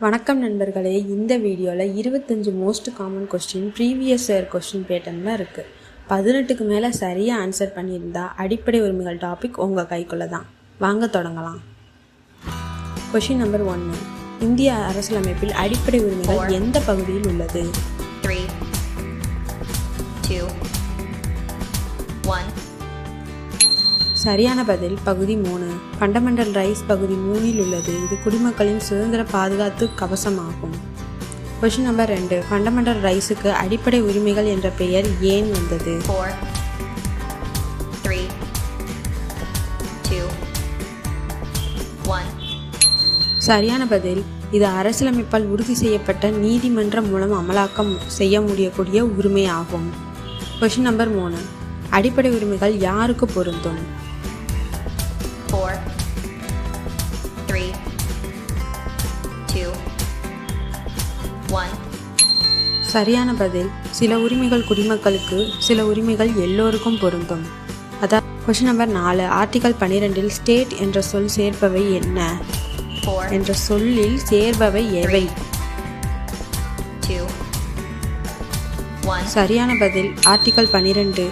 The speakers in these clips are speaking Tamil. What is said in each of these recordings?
வணக்கம் நண்பர்களே இந்த வீடியோவில் இருபத்தஞ்சு most common question previous year question பேட்டர்னில் இருக்குது பதினெட்டுக்கு மேலே சரியாக ஆன்சர் பண்ணியிருந்தா அடிப்படை உரிமைகள் டாபிக் உங்கள் கைக்குள்ளே தான் வாங்க தொடங்கலாம். கொஷின் நம்பர் ஒன்று இந்திய அரசியலமைப்பில் அடிப்படை உரிமைகள் எந்த பகுதியில் உள்ளது? Three, two, one. சரியான பதில் பகுதி மூணு. ஃபண்டமெண்டல் ரைட்ஸ் பகுதி மூணில் உள்ளது. இது குடிமக்களின் சுதந்திர பாதுகாத்து கவசமாகும். கொஷின் நம்பர் ரெண்டு. ஃபண்டமெண்டல் ரைட்ஸுக்கு அடிப்படை உரிமைகள் என்ற பெயர் ஏன் வந்தது. சரியான பதில். இது அரசியலமைப்பால் உறுதி செய்யப்பட்ட நீதிமன்றம் மூலம் அமலாக்கம் செய்ய முடியக்கூடிய உரிமை ஆகும் கொஷின் நம்பர் மூணு. அடிப்படை உரிமைகள் யாருக்கு பொருந்தும்? One. சரியான பதில். சில உரிமைகள் குடிமக்களுக்கு சில உரிமைகள் எல்லோருக்கும் பொருந்தும். அதான் கொஷின் நம்பர் நாலு. ஆர்டிகல் பன்னிரெண்டில் ஸ்டேட் என்ற சொல் சேர்ப்பவை என்ன? என்ற சொல்லில் சேர்பவை எவை. சரியான பதில். ஆர்டிகல் பன்னிரெண்டு.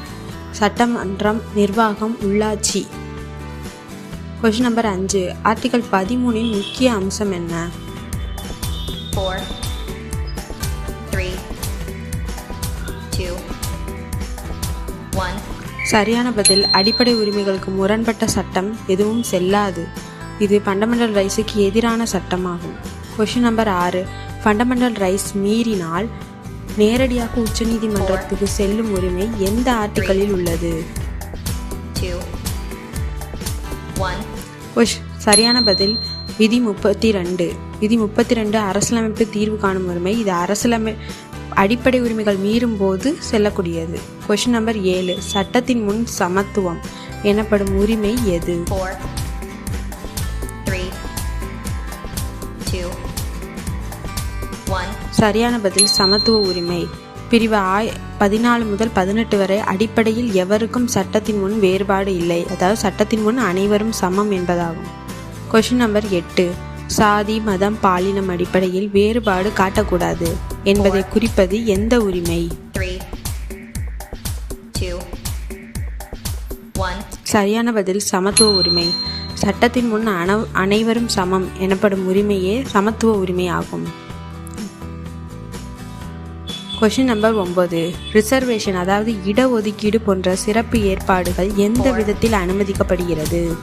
சட்டமன்றம் நிர்வாகம் உள்ளாட்சி. கொஷின் நம்பர் அஞ்சு. ஆர்டிகல் பதிமூணின் முக்கிய அம்சம் என்ன? சரியான பதில் அடிப்படை உரிமைகளுக்கு முரண்பட்ட சட்டம் எதுவும் செல்லாது. இது ஃபண்டமெண்டல் ரைட்ஸுக்கு எதிரான சட்டமாகும். கொஷின் நம்பர் ஆறு. ஃபண்டமெண்டல் ரைட்ஸ் மீறினால் நேரடியாக உச்சநீதிமன்றத்துக்கு செல்லும் உரிமை எந்த ஆர்டிக்கலில் உள்ளது? கொஷ் சரியான பதில் விதி முப்பத்தி ரெண்டு. விதி முப்பத்தி ரெண்டு அரசியலமைப்பு தீர்வு காணும் உரிமை. இது அரசியலமை அடிப்படை உரிமைகள் மீறும் போது செல்லக்கூடியது. கொஷின் நம்பர் ஏழு. சட்டத்தின் முன் சமத்துவம் எனப்படும் உரிமை எது. சரியான பதில் சமத்துவ உரிமை. பிரிவு ஆய் பதினாலு முதல் பதினெட்டு வரை அடிப்படையில் எவருக்கும் சட்டத்தின் முன் வேறுபாடு இல்லை. அதாவது சட்டத்தின் முன் அனைவரும் சமம் என்பதாகும். கொஷின் நம்பர் எட்டு. சாதி மதம் பாலினம் அடிப்படையில் வேறுபாடு காட்டக்கூடாது என்பதை குறிப்பது எந்த உரிமை. சரியான பதில் சமத்துவ உரிமை. சட்டத்தின் முன் அன அனைவரும் சமம் எனப்படும் உரிமையே சமத்துவ உரிமை ஆகும். கொஷின் நம்பர் ஒன்பது. ரிசர்வேஷன் அதாவது இடஒதுக்கீடு போன்ற சிறப்பு ஏற்பாடுகள் எந்த விதத்தில் அனுமதிக்கப்படுகிறது?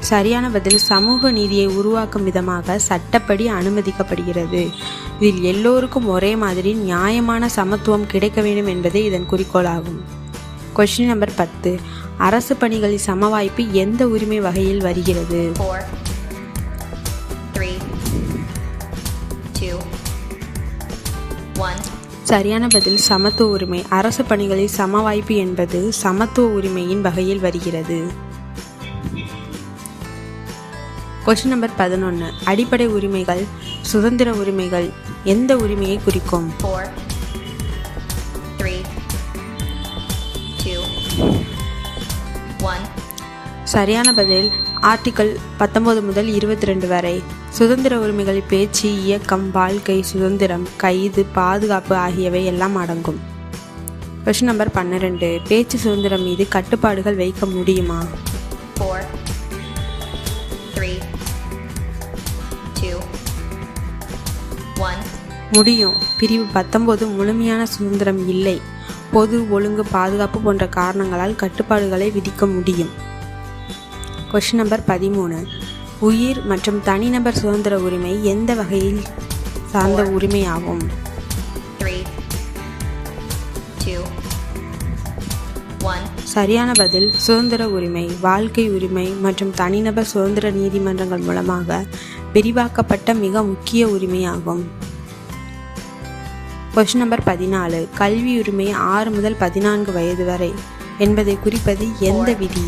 சரியான பதில் சமூக நீதியை உருவாக்கும் விதமாக சட்டப்படி அனுமதிக்கப்படுகிறது. இதில் எல்லோருக்கும் ஒரே மாதிரி நியாயமான சமத்துவம் கிடைக்க வேண்டும் என்பதே இதன் குறிக்கோளாகும். கொஸ்டின் நம்பர் பத்து. அரசு பணிகளில் சமவாய்ப்பு எந்த உரிமை வகையில் வருகிறது. சரியான பதில் சமத்துவ உரிமை. அரசு பணிகளில் சமவாய்ப்பு என்பது சமத்துவ உரிமையின் வகையில் வருகிறது. கொஸ்டின் நம்பர் பதினொன்று அடிப்படை உரிமைகள் சுதந்திர உரிமைகள் எந்த உரிமையை குறிக்கும். சரியான பதில் ஆர்டிக்கல் பத்தொன்பது முதல் இருபத்தி ரெண்டு வரை. சுதந்திர உரிமைகள் பேச்சு இயக்கம் வாழ்க்கை சுதந்திரம் கைது பாதுகாப்பு ஆகியவை எல்லாம் அடங்கும். கொஸ்டின் நம்பர் பன்னிரெண்டு. பேச்சு சுதந்திரம் மீது கட்டுப்பாடுகள் வைக்க முடியுமா? முடியும். பிரிவு பத்தொன்பது முழுமையான சுதந்திரம் இல்லை. பொது ஒழுங்கு பாதுகாப்பு போன்ற காரணங்களால் கட்டுப்பாடுகளை விதிக்க முடியும். கொஸ்டின் நம்பர் பதிமூணு. உயிர் மற்றும் தனிநபர் சுதந்திர உரிமை எந்த வகையில் சார்ந்த உரிமையாகும். சரியான பதில் சுதந்திர உரிமை வாழ்க்கை உரிமை மற்றும் தனிநபர் சுதந்திர நீதிமன்றங்கள் மூலமாக விரிவாக்கப்பட்ட மிக முக்கிய உரிமையாகும். கொஸ்டின் நம்பர் பதினாலு. கல்வி உரிமை ஆறு முதல் பதினான்கு வயது வரை என்பதை குறிப்பது எந்த விதி.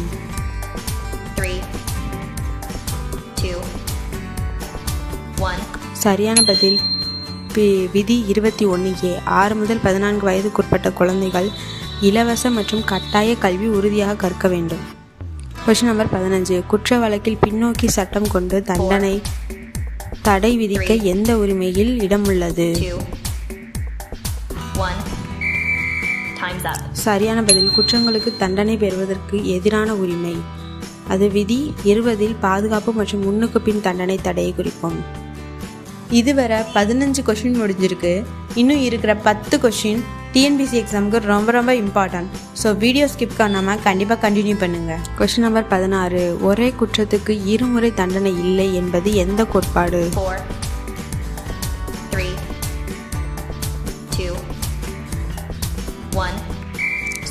சரியான பதில். விதி இருபத்தி ஒன்று ஏ. ஆறு முதல் பதினான்கு வயதுக்குட்பட்ட குழந்தைகள் இலவச மற்றும் கட்டாய கல்வி உறுதியாக கற்க வேண்டும். கொஷின் நம்பர் பதினஞ்சு. குற்ற வழக்கில் பின்னோக்கி சட்டம் கொண்டு தண்டனை தடை விதிக்க எந்த உரிமையில் இடம் உள்ளது. சரியான பதில். குற்றங்களுக்கு தண்டனை பெறுவதற்கு எதிரான உரிமை. அது விதி இருபதில் பாதுகாப்பு மற்றும் முன்னுக்கு பின் தண்டனை தடையை குறிக்கும். இதுவரை பதினஞ்சு கொஷின் முடிஞ்சிருக்கு. இன்னும் இருக்கிற பத்து கொஷின் டிஎன்பிசி எக்ஸாமுக்கு ரொம்ப ரொம்ப இம்பார்ட்டன்ட் ஸோ வீடியோ ஸ்கிப் பண்ணாமல் கண்டிப்பாக கண்டினியூ பண்ணுங்க. கொஷின் நம்பர் பதினாறு. ஒரே குற்றத்துக்கு இருமுறை தண்டனை இல்லை என்பது எந்த கோட்பாடு.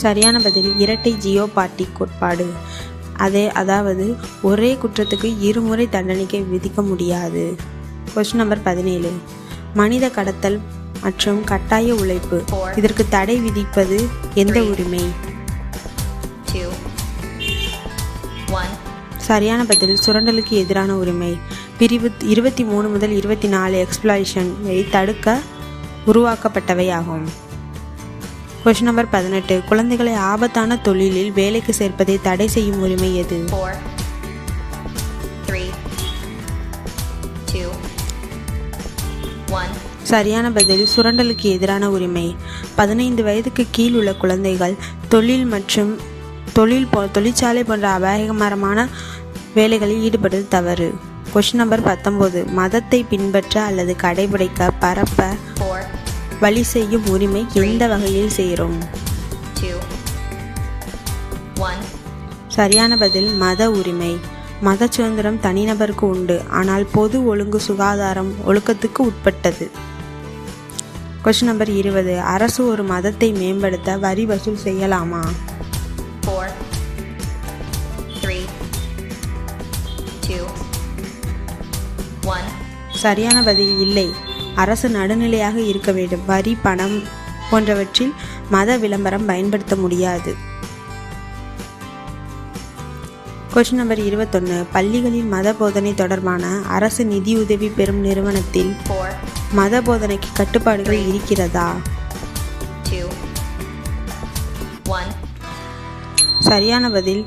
சரியான பதில் இரட்டை ஜியோ பார்ட்டி கோட்பாடு. அதே அதாவது ஒரே குற்றத்துக்கு இருமுறை தண்டனைக்கு விதிக்க முடியாது. கொஸ்டின் நம்பர் பதினேழு. மனித கடத்தல் மற்றும் கட்டாய உழைப்பு. இதற்கு தடை விதிப்பது எந்த உரிமை? சரியான பதில் சுரண்டலுக்கு எதிரான உரிமை. பிரிவு இருபத்தி மூணு முதல் இருபத்தி நாலு எக்ஸ்பிளாய்ஷனை தடுக்க உருவாக்கப்பட்டவை ஆகும். கொஸ்டின் நம்பர் பதினெட்டு. குழந்தைகளை ஆபத்தான தொழிலில் வேலைக்கு சேர்ப்பதை தடை செய்யும் உரிமை எது? சரியான பதில் சுரண்டலுக்கு எதிரான உரிமை. பதினைந்து வயதுக்கு கீழ் உள்ள குழந்தைகள் தொழில் மற்றும் தொழில் போ தொழிற்சாலை போன்ற அபாயகரமான வேலைகளில் ஈடுபடுவது தவறு. கொஸ்டின் நம்பர் பத்தொம்போது மதத்தை பின்பற்ற அல்லது கடைபிடிக்க பரப்ப வழி செய்யும் உரிமை எந்த வகையில் சேரும் சரியான பதில் மத உரிமை. மத சுதந்திரம் தனிநபருக்கு உண்டு ஆனால் பொது ஒழுங்கு சுகாதாரம் ஒழுக்கத்துக்கு உட்பட்டது. கொஸ்டின் நம்பர் இருபது. அரசு ஒரு மதத்தை மேம்படுத்த வரி வசூல் செய்யலாமா? சரியான பதில் இல்லை. அரசு நடுநிலையாக இருக்க வேண்டும். வரி பணம் போன்றவற்றில் மத விளம்பரம் பயன்படுத்த முடியாது. கொஸ்டின் நம்பர் இருபத்தொன்று பள்ளிகளில் மத போதனை தொடர்பான அரசு நிதியுதவி பெறும் நிறுவனத்தில் மத போதனைக்கு கட்டுப்பாடுகள் இருக்கிறதா? சரியான பதில்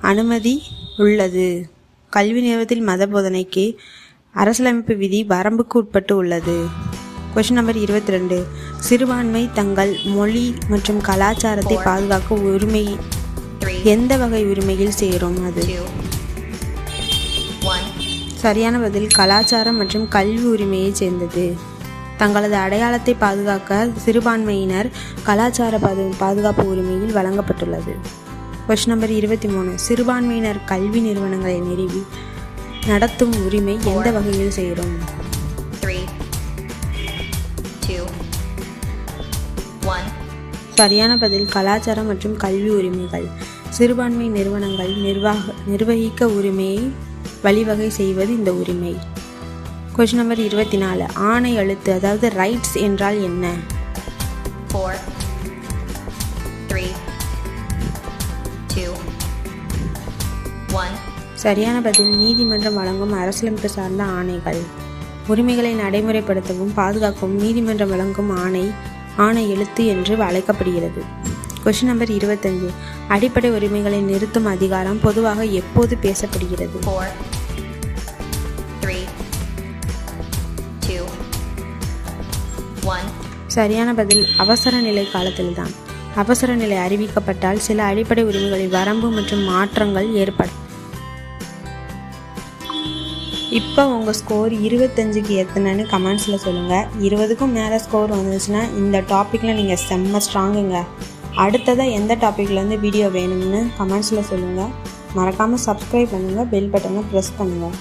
அனுமதி உள்ளது. கல்வி நிறுவனத்தில் மத போதனைக்கு அரசியலமைப்பு விதி வரம்புக்கு உட்பட்டு உள்ளது. கொஸ்டின் நம்பர் இருபத்தி ரெண்டு சிறுபான்மை தங்கள் மொழி மற்றும் கலாச்சாரத்தை பாதுகாக்க உரிமை எந்த வகை உரிமையில் சேரும் அது? சரியான பதில் கலாச்சாரம் மற்றும் கல்வி உரிமையைச் சேர்ந்தது. தங்களது அடையாளத்தை பாதுகாக்க சிறுபான்மையினர் கலாச்சார பாது பாதுகாப்பு உரிமையில் வழங்கப்பட்டுள்ளது. கொஸ்டின் நம்பர் இருபத்தி மூணு. சிறுபான்மையினர் கல்வி நிறுவனங்களை நிறுவி நடத்தும் உரிமை எந்த வகையில் சேரும் one, சரியான பதில் கலாச்சாரம் மற்றும் கல்வி உரிமைகள். சிறுபான்மை நிறுவனங்கள் நிர்வாக நிர்வகிக்க உரிமையை வழிவகை செய்வது இந்த உரிமை. கொஸ்டின் நம்பர் இருபத்தி நாலு ஆணை எழுத்து அதாவது ரைட்ஸ் என்றால் என்ன? சரியான பதில் நீதிமன்றம் வழங்கும் அரசியலமைப்பு சார்ந்த ஆணைகள். உரிமைகளை நடைமுறைப்படுத்தவும் பாதுகாக்கவும் நீதிமன்றம் வழங்கும் ஆணை ஆணை எழுத்து என்று அழைக்கப்படுகிறது. கொஸ்டின் நம்பர் இருபத்தஞ்சு அடிப்படை உரிமைகளை நிறுத்தும் அதிகாரம் பொதுவாக எப்போது பேசப்படுகிறது? சரியான பதில் அவசர நிலை காலத்தில்தான். அவசர நிலை அறிவிக்கப்பட்டால் சில அடிப்படை உரிமைகளில் வரம்பு மற்றும் மாற்றங்கள் ஏற்படும் இப்போ உங்கள் ஸ்கோர் இருபத்தஞ்சுக்கு எத்தனைன்னு கமெண்ட்ஸில் சொல்லுங்கள் இருபதுக்கும் மேலே ஸ்கோர் வந்துச்சுன்னா இந்த டாப்பிக்கில் நீங்கள் செம்ம ஸ்ட்ராங்குங்க அடுத்ததாக எந்த டாப்பிக்லேருந்து வீடியோ வேணும்னு கமெண்ட்ஸில் சொல்லுங்கள் மறக்காமல் சப்ஸ்கிரைப் பண்ணுங்கள் பெல் பட்டனை ப்ரெஸ் பண்ணுங்கள்